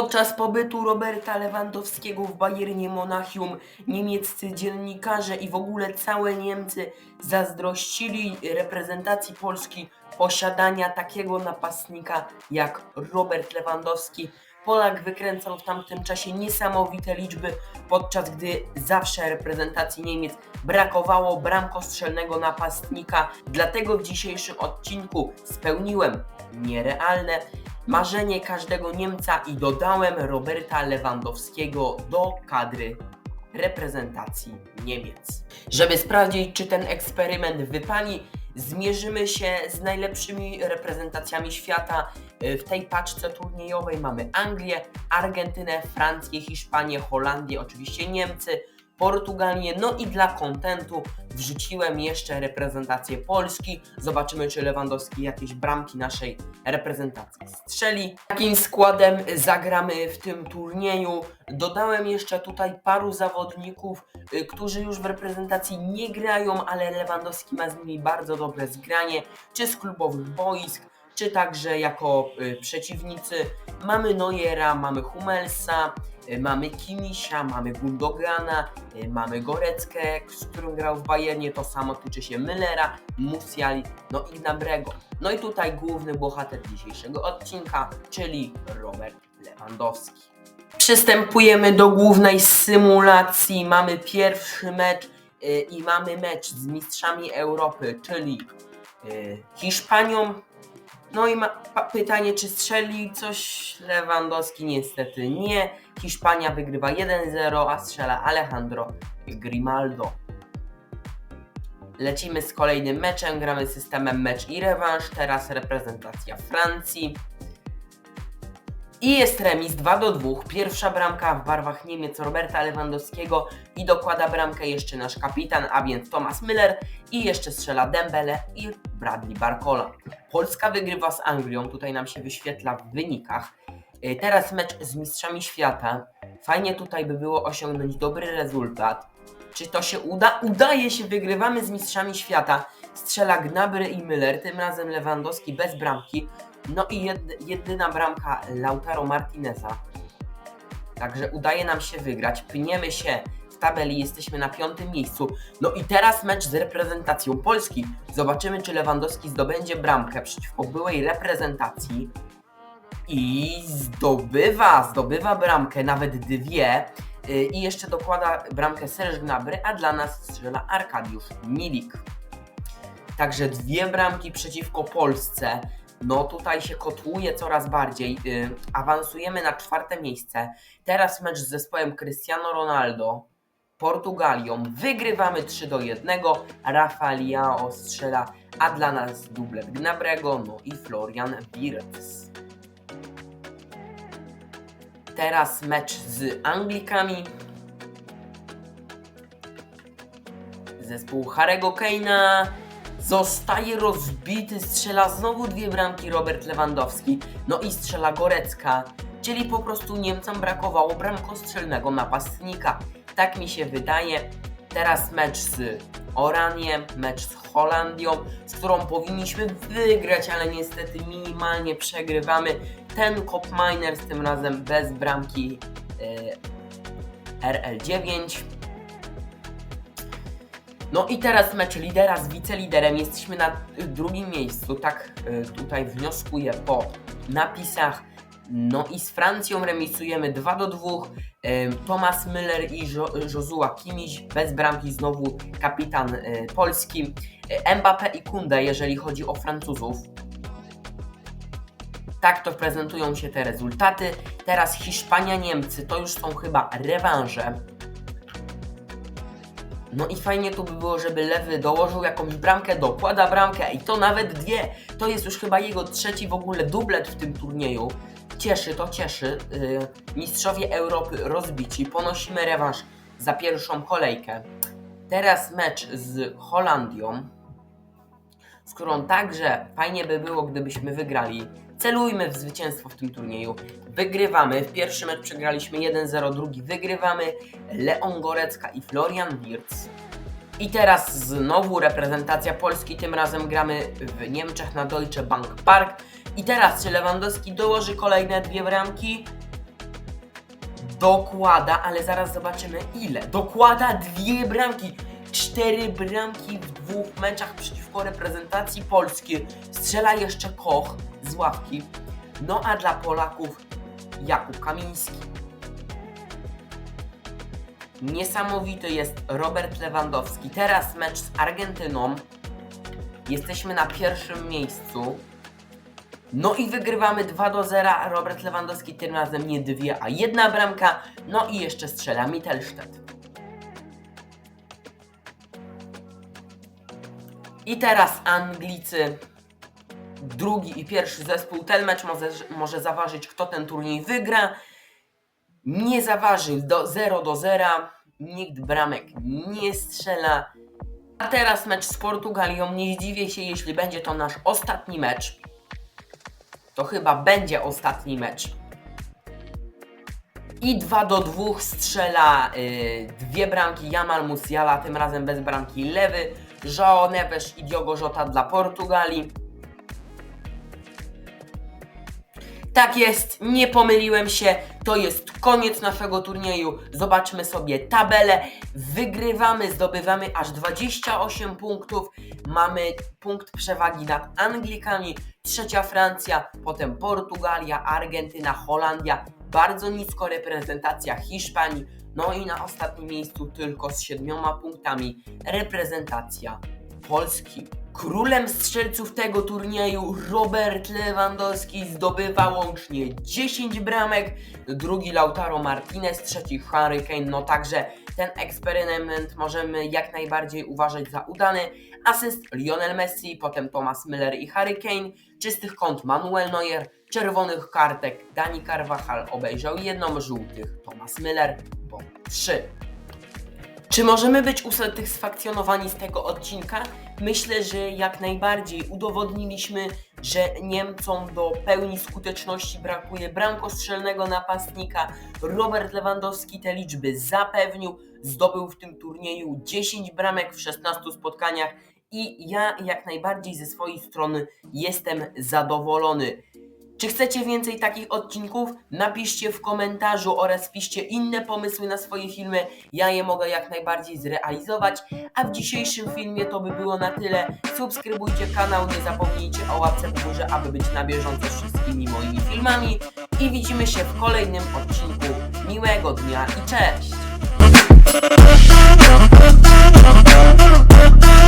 Podczas pobytu Roberta Lewandowskiego w Bayernie Monachium niemieccy dziennikarze i w ogóle całe Niemcy zazdrościli reprezentacji Polski posiadania takiego napastnika jak Robert Lewandowski. Polak wykręcał w tamtym czasie niesamowite liczby, podczas gdy zawsze reprezentacji Niemiec brakowało bramkostrzelnego napastnika. Dlatego w dzisiejszym odcinku spełniłem nierealne marzenie każdego Niemca i dodałem Roberta Lewandowskiego do kadry reprezentacji Niemiec. Żeby sprawdzić, czy ten eksperyment wypali, zmierzymy się z najlepszymi reprezentacjami świata. Y, W tej paczce turniejowej mamy Anglię, Argentynę, Francję, Hiszpanię, Holandię, oczywiście Niemcy, Portugalię, no i dla kontentu wrzuciłem jeszcze reprezentację Polski. Zobaczymy, czy Lewandowski jakieś bramki naszej reprezentacji strzeli. Takim składem zagramy w tym turnieju. Dodałem jeszcze tutaj paru zawodników, y, którzy już w reprezentacji nie grają, ale Lewandowski ma z nimi bardzo dobre zgranie, czy z klubowych boisk, czy także jako y, przeciwnicy. Mamy Neuera, mamy Hummelsa, y, mamy Kimisia, mamy Gundogana, y, mamy Goreckę, z którym grał w Bayernie, to samo tyczy się Müllera, Musiali, no i Gnabrego. No i tutaj główny bohater dzisiejszego odcinka, czyli Robert Lewandowski. Przystępujemy do głównej symulacji. Mamy pierwszy mecz i mamy mecz z mistrzami Europy, czyli Hiszpanią. No i ma, pytanie, czy strzeli coś Lewandowski? Niestety nie. Hiszpania wygrywa 1-0, a strzela Alejandro Grimaldo. Lecimy z kolejnym meczem, gramy systemem mecz i rewanż, teraz reprezentacja Francji. I jest remis 2 do 2. Pierwsza bramka w barwach Niemiec Roberta Lewandowskiego i dokłada bramkę jeszcze nasz kapitan, a więc Thomas Müller i jeszcze strzela Dembele i Bradley Barcola. Polska wygrywa z Anglią, tutaj nam się wyświetla w wynikach. Y, Teraz mecz z mistrzami świata. Fajnie tutaj by było osiągnąć dobry rezultat. Czy to się uda? Udaje się, wygrywamy z mistrzami świata. Strzela Gnabry i Müller, tym razem Lewandowski bez bramki. No i jed, jedyna bramka Lautaro Martineza. Także udaje nam się wygrać. Pniemy się w tabeli, jesteśmy na piątym miejscu. No i teraz mecz z reprezentacją Polski. Zobaczymy, czy Lewandowski zdobędzie bramkę przeciwko byłej reprezentacji. I zdobywa, zdobywa bramkę, nawet dwie. Yy, I jeszcze dokłada bramkę Serge Gnabry, a dla nas strzela Arkadiusz Milik. Także dwie bramki przeciwko Polsce. No tutaj się kotłuje coraz bardziej. Yy, awansujemy na czwarte miejsce. Teraz mecz z zespołem Cristiano Ronaldo. Portugalią. Wygrywamy 3 do 1. Rafael Leao strzela, a dla nas dublet Gnabrego, no i Florian Wirtz. Teraz mecz z Anglikami. Zespół Harego Keina zostaje rozbity, strzela znowu dwie bramki Robert Lewandowski, no i strzela Gorecka, czyli po prostu Niemcom brakowało bramkostrzelnego napastnika. Tak mi się wydaje. Teraz mecz z Oraniem, mecz z Holandią, z którą powinniśmy wygrać, ale niestety minimalnie przegrywamy. Ten Cop Miners tym razem bez bramki e, RL9. No i teraz mecz lidera z wiceliderem. Jesteśmy na y, drugim miejscu, tak y, tutaj wnioskuję po napisach. No i z Francją remisujemy 2 do 2. Y, Thomas Müller i jo Josua Kimiś bez bramki znowu kapitan Polski. Mbappé i Kunde, jeżeli chodzi o Francuzów. Tak to prezentują się te rezultaty. Teraz Hiszpania, Niemcy to już są chyba rewanże. No i fajnie tu by było, żeby lewy dołożył jakąś bramkę, dokłada bramkę i to nawet dwie. To jest już chyba jego trzeci w ogóle dublet w tym turnieju. Cieszy, to cieszy. Yy, mistrzowie Europy rozbici, ponosimy rewanż za pierwszą kolejkę. Teraz mecz z Holandią, z którą także fajnie by było, gdybyśmy wygrali. Celujmy w zwycięstwo w tym turnieju. Wygrywamy. W pierwszy mecz przegraliśmy 1-0, drugi wygrywamy. Leon Gorecka i Florian Wirtz. I teraz znowu reprezentacja Polski. Tym razem gramy w Niemczech na Deutsche Bank Park. I teraz czy Lewandowski dołoży kolejne dwie bramki? dokłada, ale zaraz zobaczymy ile. Dokłada dwie bramki. Cztery bramki w dwóch meczach przeciwko reprezentacji Polski. Strzela jeszcze Koch z ławki. No a dla Polaków Jakub Kamiński. Niesamowity jest Robert Lewandowski. Teraz mecz z Argentyną. Jesteśmy na pierwszym miejscu. No i wygrywamy 2 do 0. Robert Lewandowski tym razem nie dwie, a jedna bramka. No i jeszcze strzela Mittelstedt. I teraz Anglicy. Drugi i pierwszy zespół. Ten mecz może, może zaważyć, kto ten turniej wygra. Nie zaważył do 0 do 0. Nikt bramek nie strzela. A teraz mecz z Portugalią. Nie zdziwię się, jeśli będzie to nasz ostatni mecz. To chyba będzie ostatni mecz. I 2 do 2 strzela y, dwie bramki Jamal Musiala, tym razem bez bramki lewy. João Neves i Diogo Jota dla Portugalii. Tak jest, nie pomyliłem się. To jest koniec naszego turnieju. Zobaczmy sobie tabelę. Wygrywamy, zdobywamy aż 28 punktów. Mamy punkt przewagi nad Anglikami. Trzecia Francja, potem Portugalia, Argentyna, Holandia. Bardzo nisko reprezentacja Hiszpanii. No i na ostatnim miejscu tylko z siedmioma punktami reprezentacja Polski. Królem strzelców tego turnieju Robert Lewandowski zdobywa łącznie 10 bramek, drugi Lautaro Martinez, trzeci Harry Kane, no także ten eksperyment możemy jak najbardziej uważać za udany. Asyst Lionel Messi, potem Thomas Müller i Harry Kane, czystych kąt Manuel Neuer, czerwonych kartek Dani Carvajal obejrzał jedną, żółtych Thomas Müller, bo trzy. Czy możemy być usatysfakcjonowani z tego odcinka? Myślę, że jak najbardziej udowodniliśmy, że Niemcom do pełni skuteczności brakuje bramkostrzelnego napastnika. Robert Lewandowski te liczby zapewnił, zdobył w tym turnieju 10 bramek w 16 spotkaniach i ja jak najbardziej ze swojej strony jestem zadowolony. Czy chcecie więcej takich odcinków? Napiszcie w komentarzu oraz piszcie inne pomysły na swoje filmy. Ja je mogę jak najbardziej zrealizować. A w dzisiejszym filmie to by było na tyle. Subskrybujcie kanał, nie zapomnijcie o łapce w górze, aby być na bieżąco z wszystkimi moimi filmami. I widzimy się w kolejnym odcinku. Miłego dnia i cześć!